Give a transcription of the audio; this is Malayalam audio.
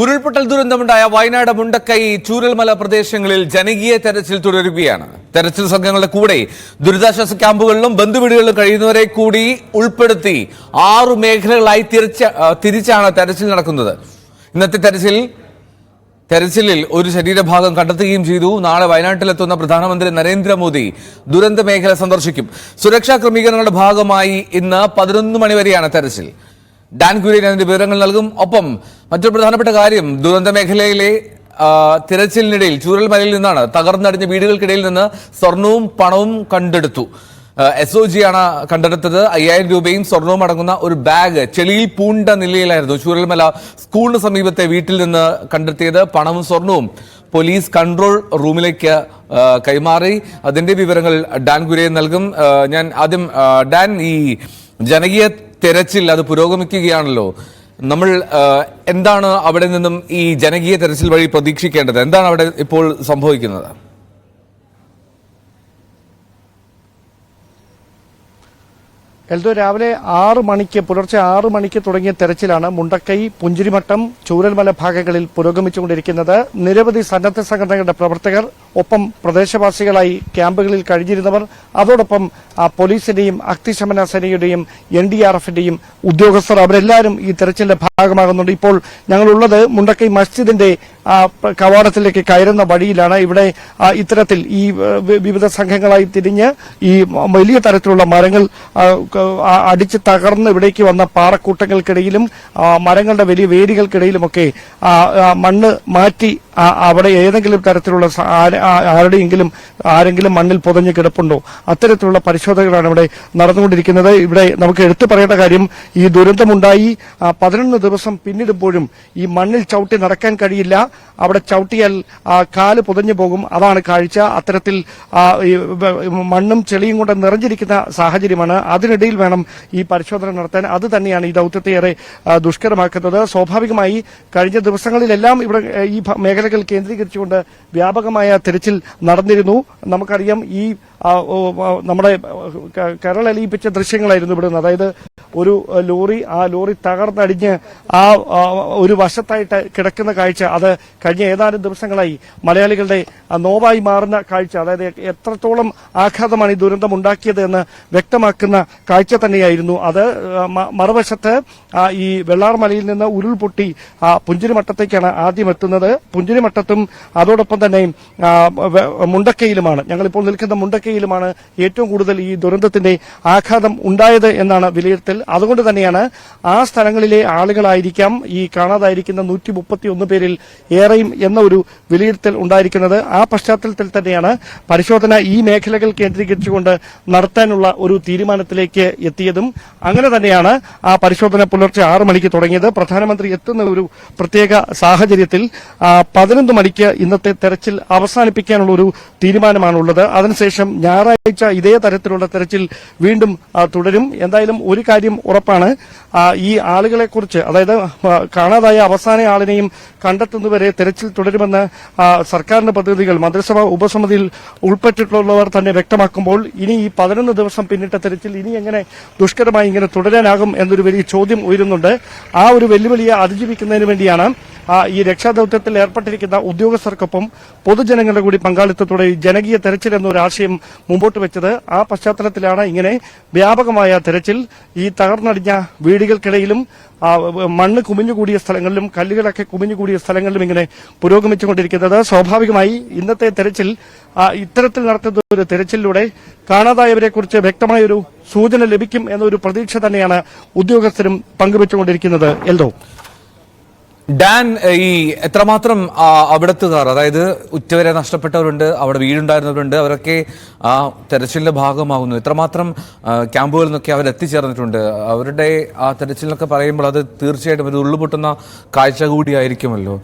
ഉരുൾപൊട്ടൽ ദുരന്തമുണ്ടായ വയനാട് മുണ്ടക്കൈ ചൂരൽമല പ്രദേശങ്ങളിൽ ജനകീയ തെരച്ചിൽ തുടരുകയാണ്. തെരച്ചിൽ സംഘങ്ങളുടെ കൂടെ ദുരിതാശ്വാസ ക്യാമ്പുകളിലും ബന്ധുവീടുകളിലും കഴിയുന്നവരെ കൂടി ഉൾപ്പെടുത്തി ആറു മേഖലകളായി തിരിച്ച തിരിച്ചാണ് തെരച്ചിൽ നടക്കുന്നത്. ഇന്നത്തെ തെരച്ചിൽ തെരച്ചിലിൽ ഒരു ശരീരഭാഗം കണ്ടെത്തുകയും ചെയ്തു. നാളെ വയനാട്ടിലെത്തുന്ന പ്രധാനമന്ത്രി നരേന്ദ്രമോദി ദുരന്ത മേഖല സന്ദർശിക്കും. സുരക്ഷാ ക്രമീകരണങ്ങളുടെ ഭാഗമായി ഇന്ന് പതിനൊന്ന് മണിവരെയാണ് തെരച്ചിൽ. ഡാൻ കുര്യൻ അതിന്റെ വിവരങ്ങൾ നൽകും. ഒപ്പം മറ്റൊരു പ്രധാനപ്പെട്ട കാര്യം ദുരന്ത മേഖലയിലെ തിരച്ചിലിനിടയിൽ ചൂരൽമലയിൽ നിന്നാണ് തകർന്നടിഞ്ഞ വീടുകൾക്കിടയിൽ നിന്ന് സ്വർണവും പണവും കണ്ടെടുത്തു. എസ് ഒ ജി ആണ് കണ്ടെടുത്തത്. അയ്യായിരം രൂപയും സ്വർണവും അടങ്ങുന്ന ഒരു ബാഗ് ചെളിയിൽ പൂണ്ട നിലയിലായിരുന്നു ചൂരൽമല സ്കൂളിന് സമീപത്തെ വീട്ടിൽ നിന്ന് കണ്ടെത്തിയത്. പണവും സ്വർണവും പോലീസ് കൺട്രോൾ റൂമിലേക്ക് കൈമാറി. അതിന്റെ വിവരങ്ങൾ ഡാൻ ഗുരയെ നൽകും. ഞാൻ ആദ്യം ഡാൻ ഈ ജനകീയ തെരച്ചിൽ അത് പുരോഗമിക്കുകയാണല്ലോ. നമ്മൾ എന്താണ് അവിടെ നിന്നും ഈ ജനകീയ തെരച്ചിൽ വഴി പ്രതീക്ഷിക്കേണ്ടത്? എന്താണ് അവിടെ ഇപ്പോൾ സംഭവിക്കുന്നത്? എൽദോ രാവിലെ ആറ് മണിക്ക് പുലർച്ചെ ആറ് മണിക്ക് തുടങ്ങിയ തെരച്ചിലാണ് മുണ്ടക്കൈ പുഞ്ചിരിമട്ടം ചൂരൽമല ഭാഗങ്ങളിൽ പുരോഗമിച്ചുകൊണ്ടിരിക്കുന്നത്. നിരവധി സന്നദ്ധ സംഘടനകളുടെ പ്രവർത്തകർ ഒപ്പം പ്രദേശവാസികളായി ക്യാമ്പുകളിൽ കഴിഞ്ഞിരുന്നവർ അതോടൊപ്പം പോലീസിന്റെയും അഗ്നിശമന സേനയുടെയും എൻ ഡി ആർ എഫിന്റെയും ഉദ്യോഗസ്ഥർ അവരെല്ലാവരും ഈ തെരച്ചിലിന്റെ ഭാഗമാകുന്നുണ്ട്. ഇപ്പോൾ ഞങ്ങളുള്ളത് മുണ്ടക്കൈ മസ്ജിദിന്റെ കവാടത്തിലേക്ക് കയറുന്ന വഴിയിലാണ്. ഇവിടെ ഇത്തരത്തിൽ ഈ വിവിധ സംഘങ്ങളായി തിരിഞ്ഞ് ഈ വലിയ തരത്തിലുള്ള മരങ്ങൾ അടിച്ച് തകർന്ന് ഇവിടേക്ക് വന്ന പാറക്കൂട്ടങ്ങൾക്കിടയിലും മരങ്ങളുടെ വലിയ വേരുകൾക്കിടയിലുമൊക്കെ മണ്ണ് മാറ്റി അവിടെ ഏതെങ്കിലും തരത്തിലുള്ള ആരുടെയെങ്കിലും ആരെങ്കിലും മണ്ണിൽ പുതഞ്ഞു കിടപ്പുണ്ടോ? അത്തരത്തിലുള്ള പരിശോധനകളാണ് ഇവിടെ നടന്നുകൊണ്ടിരിക്കുന്നത്. ഇവിടെ നമുക്ക് എടുത്തു പറയേണ്ട കാര്യം ഈ ദുരന്തമുണ്ടായി. പതിനൊന്ന് ദിവസം പിന്നിടുമ്പോഴും ഈ മണ്ണിൽ ചവിട്ടി നടക്കാൻ കഴിയില്ല. അവിടെ ചവിട്ടിയാൽ കാൽ പുതഞ്ഞു പോകും. അതാണ് കാഴ്ച. അത്തരത്തിൽ മണ്ണും ചെളിയും കൊണ്ട് നിറഞ്ഞിരിക്കുന്ന സാഹചര്യമാണ്. അതിനിടയിൽ വേണം ഈ പരിശോധന നടത്താൻ. അത് തന്നെയാണ് ഈ ദൌത്യത്തെ ഏറെ ദുഷ്കരമാക്കുന്നത്. സ്വാഭാവികമായി കഴിഞ്ഞ ദിവസങ്ങളിലെല്ലാം ഇവിടെ ഈ ഭ- മേഖലകൾ കേന്ദ്രീകരിച്ചുകൊണ്ട് വ്യാപകമായ തിരച്ചിൽ നടന്നിരുന്നു. നമുക്കറിയാം ഈ നമ്മുടെ കരളലിയിപ്പിച്ച ദൃശ്യങ്ങളായിരുന്നു ഇവിടുന്ന്. അതായത് ഒരു ലോറി ആ ലോറി തകർന്നടിഞ്ഞ് ആ ഒരു വശത്തായിട്ട് കിടക്കുന്ന കാഴ്ച. അത് കഴിഞ്ഞ ഏതാനും ദിവസങ്ങളായി മലയാളികളുടെ നോവായി മാറുന്ന കാഴ്ച. അതായത് എത്രത്തോളം ആഘാതമാണ് ഈ ദുരന്തം ഉണ്ടാക്കിയത് എന്ന് വ്യക്തമാക്കുന്ന കാഴ്ച തന്നെയായിരുന്നു. അത് മറുവശത്ത് ഈ വെള്ളാർമലയിൽ നിന്ന് ഉരുൾപൊട്ടി പുഞ്ചിരിമട്ടത്തേക്കാണ് ആദ്യം എത്തുന്നത്. പുഞ്ചിരിമട്ടത്തും അതോടൊപ്പം തന്നെ മുണ്ടക്കയിലുമാണ്. ഞങ്ങളിപ്പോൾ നിൽക്കുന്ന മുണ്ടക്കയിലുമാണ് ഏറ്റവും കൂടുതൽ ഈ ദുരന്തത്തിന്റെ ആഘാതം ഉണ്ടായത് എന്നാണ് വിലയിരുത്തൽ. അതുകൊണ്ട് തന്നെയാണ് ആ സ്ഥലങ്ങളിലെ ആളുകളായിരിക്കാം ഈ കാണാതായിരിക്കുന്ന നൂറ്റി മുപ്പത്തി ഒന്ന് പേരിൽ ഏറെയും എന്ന ഒരു വിലയിരുത്തൽ ഉണ്ടായിരിക്കുന്നത്. ആ പശ്ചാത്തലത്തിൽ തന്നെയാണ് പരിശോധന ഈ മേഖലകൾ കേന്ദ്രീകരിച്ചുകൊണ്ട് നടത്താനുള്ള ഒരു തീരുമാനത്തിലേക്ക് എത്തിയതും. അങ്ങനെ തന്നെയാണ് ആ പരിശോധന പുലർച്ചെ ആറ് മണിക്ക് തുടങ്ങിയത്. പ്രധാനമന്ത്രി എത്തുന്ന ഒരു പ്രത്യേക സാഹചര്യത്തിൽ പതിനൊന്ന് മണിക്ക് ഇന്നത്തെ തെരച്ചിൽ അവസാനിപ്പിക്കാനുള്ള ഒരു തീരുമാനമാണുള്ളത്. അതിനുശേഷം ഞായറാഴ്ച ഇതേ തരത്തിലുള്ള തെരച്ചിൽ വീണ്ടും തുടരും. എന്തായാലും ഒരു കാര്യം ഉറപ്പാണ്. ഈ ആളുകളെ കുറിച്ച് അതായത് കാണാതായ അവസാന ആളിനെയും കണ്ടെത്തുന്നവരെ തെരച്ചിൽ തുടരുമെന്ന് സർക്കാരിന്റെ പദ്ധതികൾ മന്ത്രിസഭാ ഉപസമിതിയിൽ ഉൾപ്പെട്ടിട്ടുള്ളവർ തന്നെ വ്യക്തമാക്കുമ്പോൾ ഇനി ഈ പതിനൊന്ന് ദിവസം പിന്നിട്ട തെരച്ചിൽ ഇനി എങ്ങനെ ദുഷ്കരമായി ഇങ്ങനെ തുടരാനാകും എന്നൊരു വലിയ ചോദ്യം ഉയരുന്നുണ്ട്. ആ ഒരു വെല്ലുവിളിയെ അതിജീവിക്കുന്നതിന് വേണ്ടിയാണ് ഈ രക്ഷാദൌത്യത്തിൽ ഏർപ്പെട്ടിരിക്കുന്ന ഉദ്യോഗസ്ഥർക്കൊപ്പം പൊതുജനങ്ങളുടെ കൂടി പങ്കാളിത്തത്തോടെ ഈ ജനകീയ തെരച്ചിൽ എന്നൊരു ആശയം മുമ്പോട്ട് വെച്ചത് ആ പശ്ചാത്തലത്തിലാണ്. ഇങ്ങനെ വ്യാപകമായ തെരച്ചിൽ ഈ തകർന്നടിഞ്ഞ വീടുകൾക്കിടയിലും മണ്ണ് കുമിഞ്ഞുകൂടിയ സ്ഥലങ്ങളിലും കല്ലുകളൊക്കെ കുമിഞ്ഞുകൂടിയ സ്ഥലങ്ങളിലും ഇങ്ങനെ പുരോഗമിച്ചുകൊണ്ടിരിക്കുന്നത്. സ്വാഭാവികമായി ഇന്നത്തെ തെരച്ചിൽ ഇത്തരത്തിൽ നടത്തുന്ന ഒരു തെരച്ചിലൂടെ കാണാതായവരെ കുറിച്ച് വ്യക്തമായ ഒരു സൂചന ലഭിക്കും എന്നൊരു പ്രതീക്ഷ തന്നെയാണ് ഉദ്യോഗസ്ഥരും പങ്കുവച്ചുകൊണ്ടിരിക്കുന്നത്. എൽദോ? ഡാൻ ഈ എത്രമാത്രം അവിടത്തുകാർ അതായത് ഉറ്റവരെ നഷ്ടപ്പെട്ടവരുണ്ട് അവിടെ വീടുണ്ടായിരുന്നവരുണ്ട് അവരൊക്കെ ആ തെരച്ചിലിന്റെ ഭാഗമാകുന്നു. എത്രമാത്രം ക്യാമ്പുകളിൽ നിന്നൊക്കെ അവർ എത്തിച്ചേർന്നിട്ടുണ്ട് അവരുടെ ആ തെരച്ചിലിനൊക്കെ പറയുമ്പോൾ അത് തീർച്ചയായിട്ടും ഒരു ഉള്ളുപൊട്ടുന്ന കാഴ്ച കൂടിയായിരിക്കുമല്ലോ.